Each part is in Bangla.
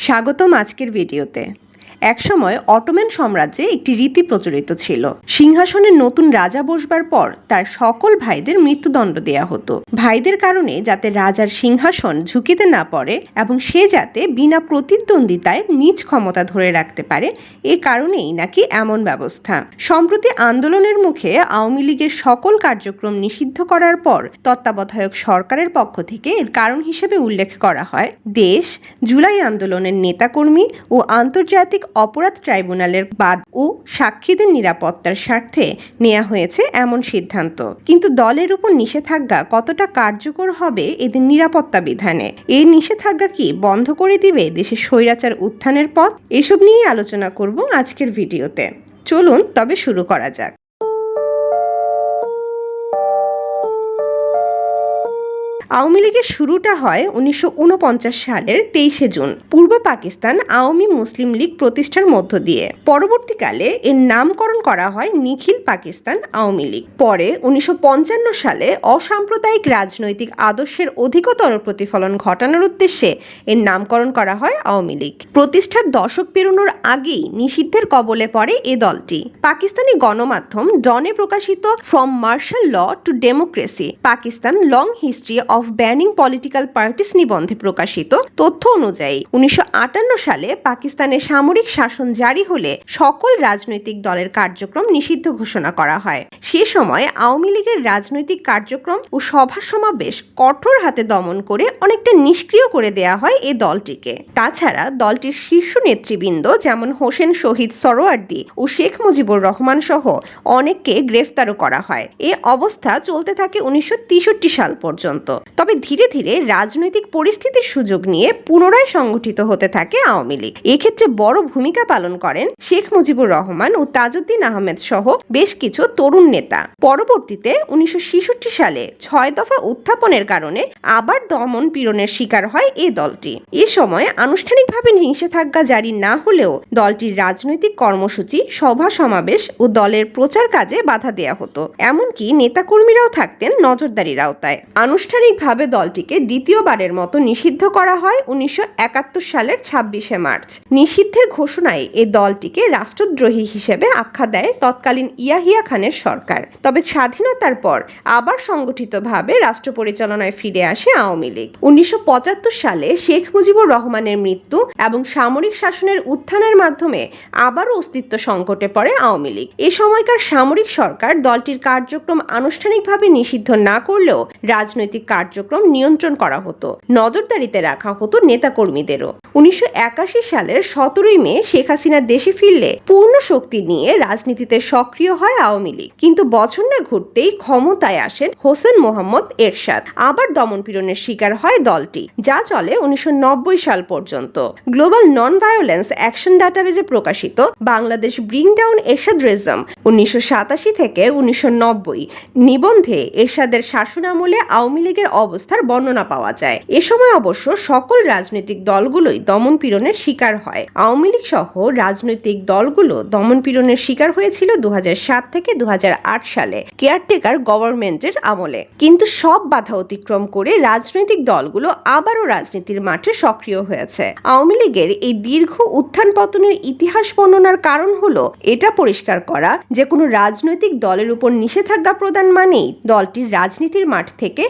স্বাগতম আজকের ভিডিওতে। একসময় অটোম্যান সাম্রাজ্যে একটি রীতি প্রচলিত ছিল। সিংহাসনে নতুন রাজা বসবার পর তার সকল ভাইদের মৃত্যুদণ্ড দেয়া হতো। ভাইদের কারণে যাতে রাজার সিংহাসন ঝুঁকিতে না পড়ে এবং সে যাতে বিনা প্রতিদ্বন্দ্বিতায় নিজ ক্ষমতা ধরে রাখতে পারে, এ কারণেই নাকি এমন ব্যবস্থা। সম্প্রতি আন্দোলনের মুখে আওয়ামী লীগের সকল কার্যক্রম নিষিদ্ধ করার পর তত্ত্বাবধায়ক সরকারের পক্ষ থেকে এর কারণ হিসেবে উল্লেখ করা হয়। দেশ, জুলাই আন্দোলনের নেতাকর্মী ও আন্তর্জাতিক অপরাধ ট্রাইব্যুনালের বাদ ও সাক্ষীদের নিরাপত্তার স্বার্থে নেওয়া হয়েছে এমন সিদ্ধান্ত। কিন্তু দলের উপর নিষেধাজ্ঞা কতটা কার্যকর হবে এদের নিরাপত্তা বিধানে? এই নিষেধাজ্ঞা কি বন্ধ করে দিবে দেশের স্বৈরাচার উত্থানের পথ? এসব নিয়েই আলোচনা করব আজকের ভিডিওতে। চলুন তবে শুরু করা যাক। আওয়ামী লীগের শুরুটা হয় উনিশশো উনপঞ্চাশ সালের তেইশে জুন। পূর্ব পাকিস্তান আওয়ামী মুসলিম লীগ প্রতিষ্ঠার মধ্য দিয়ে। পরবর্তীকালে এর নামকরণ করা হয় নিখিল পাকিস্তান আওয়ামী লীগ। পরে উনিশশো পঞ্চান্ন সালে অসাম্প্রদায়িক রাজনৈতিক আদর্শের অধিকতর প্রতিফলন ঘটানোর উদ্দেশ্যে এর নামকরণ করা হয় আওয়ামী লীগ। প্রতিষ্ঠার দশক পেরোনোর আগেই নিষিদ্ধের কবলে পড়ে এ দলটি। পাকিস্তানি গণমাধ্যম ডনে প্রকাশিত from martial law to democracy Pakistan long history of banning political parties নিবন্ধে প্রকাশিত তথ্য অনুযায়ী, উনিশশো আটান্ন সালে পাকিস্তানে সামরিক শাসন জারি হলে সকল রাজনৈতিক দলের কার্যক্রম নিষিদ্ধ ঘোষণা করা হয়। সে সময় আওয়ামী লীগের রাজনৈতিক কার্যক্রম ও সভা সমাবেশ কঠোর হাতে দমন করে অনেকটা নিষ্ক্রিয় করে দেয়া হয় এ দলটিকে। তাছাড়া দলটির শীর্ষ নেতৃবৃন্দ যেমন হোসেন শহীদ সরোয়ার্দি ও শেখ মুজিবুর রহমান সহ অনেককে গ্রেফতারও করা হয়। এ অবস্থা চলতে থাকে উনিশশো সাল পর্যন্ত। তবে ধীরে ধীরে রাজনৈতিক পরিস্থিতির সুযোগ নিয়ে পুনরায় সংগঠিত হতে থাকে আওয়ামী লীগ। এক্ষেত্রে বড় ভূমিকা পালন করেন শেখ মুজিবুর রহমান ও তাজউদ্দিন আহমেদ সহ বেশ কিছু তরুণ নেতা। পরবর্তীতে উনিশশো সালে ছয় দফা উত্থাপনের কারণে আবার দমন পীড়নের শিকার হয় এ দলটি। এ সময় আনুষ্ঠানিকভাবে নিষেধাজ্ঞা জারি না হলেও দলটির রাজনৈতিক কর্মসূচি, সভা সমাবেশ ও দলের প্রচার কাজে বাধা দেয়া হতো। এমনকি নেতাকর্মীরাও থাকতেন নজরদারির আওতায় আনুষ্ঠানিকভাবে দলটিকে দ্বিতীয়বারের মতো নিষিদ্ধ করা হয় উনিশশো একাত্তর সালের ছাব্বিশে মার্চ। নিষিদ্ধের ঘোষণায় এ দলটিকে রাষ্ট্রদ্রোহী হিসেবে আখ্যা দেয় তৎকালীন ইয়াহিয়া খানের সরকার। তবে স্বাধীনতার পর আবার সংগঠিতভাবে রাষ্ট্র পরিচালনায় ফিরে আসে আওয়ামী লীগ। উনিশশো পঁচাত্তর সালে শেখ মুজিবুর রহমানের মৃত্যু এবং সামরিক শাসনের উত্থানের মাধ্যমে আবারও অস্তিত্ব সংকটে পড়ে আওয়ামী লীগ। এ সময়কার সামরিক সরকার দলটির কার্যক্রম আনুষ্ঠানিকভাবে নিষিদ্ধ না করলেও রাজনৈতিক কার্যক্রম নিয়ন্ত্রণ করা হতো। নজরদারিতে রাখা হতো নেতাকর্মীদেরও। উনিশশো সালের সতেরোই মে শেখ হাসিনা দেশে ফিরলে পূর্ণ শক্তি নিয়ে রাজনীতিতে সক্রিয় হয় আওয়ামী লীগ। কিন্তু বছর না ঘুরতেই ক্ষমতায় আসেন হোসেন মোহাম্মদ এরশাদ। আবার দমনপীড়নের শিকার হয় দলটি, যা চলে উনিশশো নব্বই সাল পর্যন্ত। গ্লোবাল নন ভায়োলেন্স অ্যাকশন ডাটাবেজে প্রকাশিত বাংলাদেশ ব্রিং ডাউন এরশাদরিজম উনিশশো থেকে উনিশশো নব্বই। নিবন্ধে এরশাদের শাসনামলে আওয়ামী লীগের অবস্থার বর্ণনা পাওয়া যায়। এ সময় অবশ্য সকল রাজনৈতিক দলগুলোই দমন পীড়নের শিকার হয়। আওয়ামী লীগ সহ রাজনৈতিক দলগুলো দমন পীড়নের শিকার হয়েছিল দু থেকে দু সালে কেয়ারটেকার গভর্নমেন্টের আমলে। কিন্তু সব বাধা অতিক্রম করে রাজনৈতিক দলগুলো আবারও রাজনীতির মাঠে সক্রিয় হয়েছে। আওয়ামী লীগের এই দীর্ঘ উত্থান পতনের ইতিহাস বর্ণনার কারণ হলো এটা পরিষ্কার করা যে কোনো রাজনৈতিক দলের উপর নিষেধাজ্ঞা প্রদান মানেই দলটির রাজনীতির মাঠ থেকে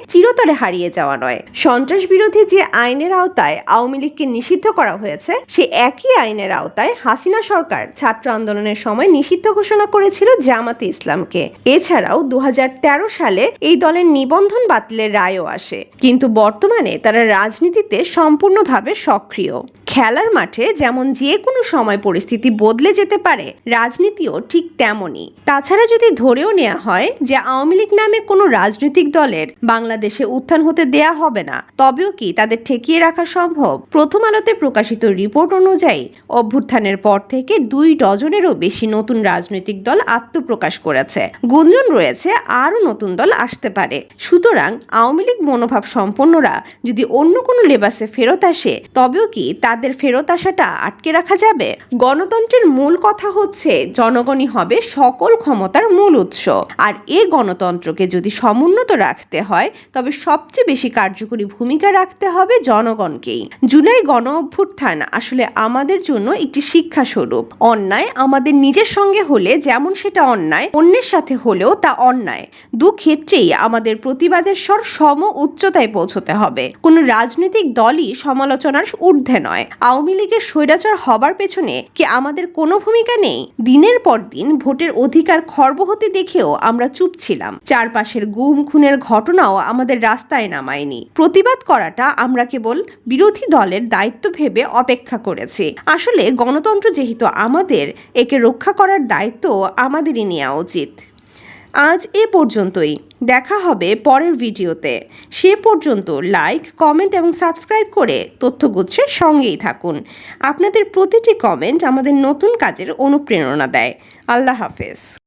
চিরতরে হারিয়ে যাওয়া নয়। সন্ত্রাস বিরোধী যে আইনের আওতায় আওয়ামী লীগকে নিষিদ্ধ করা হয়েছে, সে একই আইনের আওতায় হাসিনা সরকার ছাত্র আন্দোলনের সময় নিষিদ্ধ ঘোষণা করেছিল জামাতে ইসলামকে। এছাড়াও দু হাজার তেরো সালে এই দলের নিবন্ধন বাতিলের রায়ও আসে। কিন্তু বর্তমানে তারা রাজনীতিতে সম্পূর্ণভাবে সক্রিয়। খেলার মাঠে যেমন যে কোনো সময় পরিস্থিতি বদলে যেতে পারে, রাজনীতিও ঠিক তেমনই। তাছাড়া যদি ধরেও নেওয়া হয় যে আওয়ামী লীগ নামে কোনো রাজনৈতিক দলের বাংলাদেশে উত্থান হতে দেয়া হবে না, তবেও কি তাদের ঠেকিয়ে রাখা সম্ভব? প্রথম আলোতে প্রকাশিত রিপোর্ট অনুযায়ী, অভ্যুত্থানের পর থেকে দুই ডজনেরও বেশি নতুন রাজনৈতিক দল আত্মপ্রকাশ করেছে। গুঞ্জন রয়েছে, আরও নতুন দল আসতে পারে। সুতরাং আওয়ামী লীগ মনোভাব সম্পন্নরা যদি অন্য কোনো লেবাসে ফেরত আসে, তবেও কি তাদের তাদের ফেরত আসাটা আটকে রাখা যাবে? গণতন্ত্রের মূল কথা হচ্ছে জনগণই হবে সকল ক্ষমতার মূল উৎস। আর এ গণতন্ত্রকে যদি সমুন্নত রাখতে হয়, তবে সবচেয়ে বেশি কার্যকরী ভূমিকা রাখতে হবে জনগণকেই। জুলাই গণ অভ্যুত্থান আসলে আমাদের জন্য একটি শিক্ষা স্বরূপ। অন্যায় আমাদের নিজের সঙ্গে হলে যেমন সেটা অন্যায়, অন্যের সাথে হলেও তা অন্যায়। দু ক্ষেত্রেই আমাদের প্রতিবাদের স্বর সম উচ্চতায় পৌঁছতে হবে। কোনো রাজনৈতিক দলই সমালোচনার ঊর্ধ্বে নয়। আওয়ামী লীগের স্বৈরাচার হবার পেছনে কি আমাদের কোনো ভূমিকা নেই? দিনের পর দিন ভোটের অধিকার খর্ব হতে দেখেও আমরা চুপ ছিলাম। চারপাশের গুম খুনের ঘটনাও আমাদের রাস্তায় নামায়নি। প্রতিবাদ করাটা আমরা কেবল বিরোধী দলের দায়িত্ব ভেবে অপেক্ষা করেছি। আসলে গণতন্ত্র যেহেতু আমাদের, একে রক্ষা করার দায়িত্ব আমাদেরই নেওয়া উচিত। আজ এ পর্যন্তই। দেখা হবে পরের ভিডিওতে। সে পর্যন্ত লাইক কমেন্ট এবং সাবস্ক্রাইব করে তথ্যগুচ্ছের সঙ্গেই থাকুন। আপনাদের প্রতিটি কমেন্ট আমাদের নতুন কাজের অনুপ্রেরণা দেয়। আল্লাহ হাফেজ।